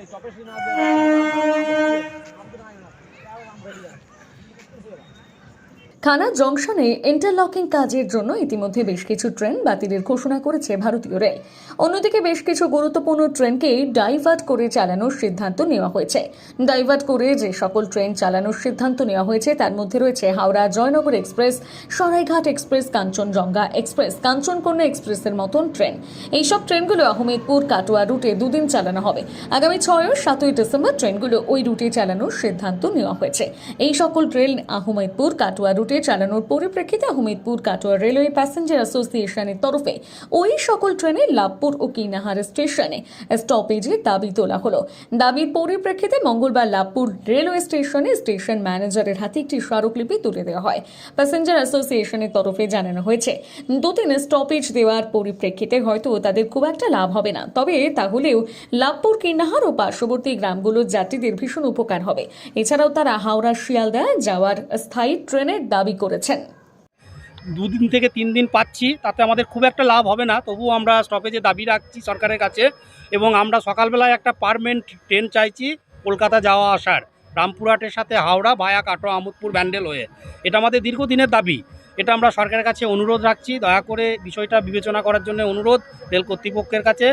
aí, só pra ensinar a ver. খানা জংশনে interlocking কাজের জন্য ইতিমধ্যে বেশ কিছু ট্রেন বাতিলের ঘোষণা করেছে ভারতীয় রেল। অন্যদিকে বেশ কিছু গুরুত্বপূর্ণ ট্রেনকে ডাইভার্ট করে চালানোর সিদ্ধান্ত নেওয়া হয়েছে। ডাইভার্ট করে যে সকল ট্রেন চালানোর সিদ্ধান্ত নেওয়া হয়েছে, তার মধ্যে রয়েছে Howrah Jaynagar express, Saraighat express, Kanchenjunga express, Kanchankanya এক্সপ্রেসের মতন ট্রেন। এইসব ট্রেনগুলো আহমেদপুর, কাটোয়া রুটে দুদিন চালানো হবে। আগামী ছয় ও সাতই ডিসেম্বর ট্রেনগুলো ওই রুটে চালানোর সিদ্ধান্ত নেওয়া হয়েছে। এই সকল ট্রেন আহমেদপুর, কাটোয়া রুটে চালানোর পরিপ্রেক্ষিতে আহমেদপুর কাটোয়া রেলওয়ে প্যাসেঞ্জার অ্যাসোসিয়েশনের তরফে ওই সকল ট্রেনে লাভপুর ও কিনাহার স্টেশনে স্টপেজে দাবি তোলা হলো। দাবির পরিপ্রেক্ষিতে মঙ্গলবার লাভপুর রেলওয়ে স্টেশনে স্টেশন ম্যানেজারের হাতে একটি স্মারকলিপি তুলে দেওয়া হয়। প্যাসেঞ্জার অ্যাসোসিয়েশনের তরফে জানানো হয়েছে, দুদিন স্টপেজ দেওয়ার পরিপ্রেক্ষিতে হয়তো তাদের খুব একটা লাভ হবে না। তবে তাহলেও লাভপুর কিনাহার ও পার্শ্ববর্তী গ্রামগুলোর যাত্রীদের ভীষণ উপকার হবে। এছাড়াও তারা হাওড়া, শিয়ালদা যাওয়ার স্থায়ী ট্রেনের দাবি করেছেন। দুদিন থেকে তিন দিন পাচ্ছি, তাতে আমাদের খুব একটা লাভ হবে না, তবুও আমরা স্টপেজে দাবি রাখছি সরকারের কাছে এবং আমরা সকালবেলায় একটা পারমানেন্ট ট্রেন চাইছি কলকাতা যাওয়া আসার, রামপুরহাটের সাথে হাওড়া ভায়া কাটো আমোদপুর ব্যান্ডেল হয়ে। এটা আমাদের দীর্ঘদিনের দাবি, এটা আমরা সরকারের কাছে অনুরোধ রাখছি, দয়া করে বিষয়টা বিবেচনা করার জন্য অনুরোধ, রেল কর্তৃপক্ষের কাছে।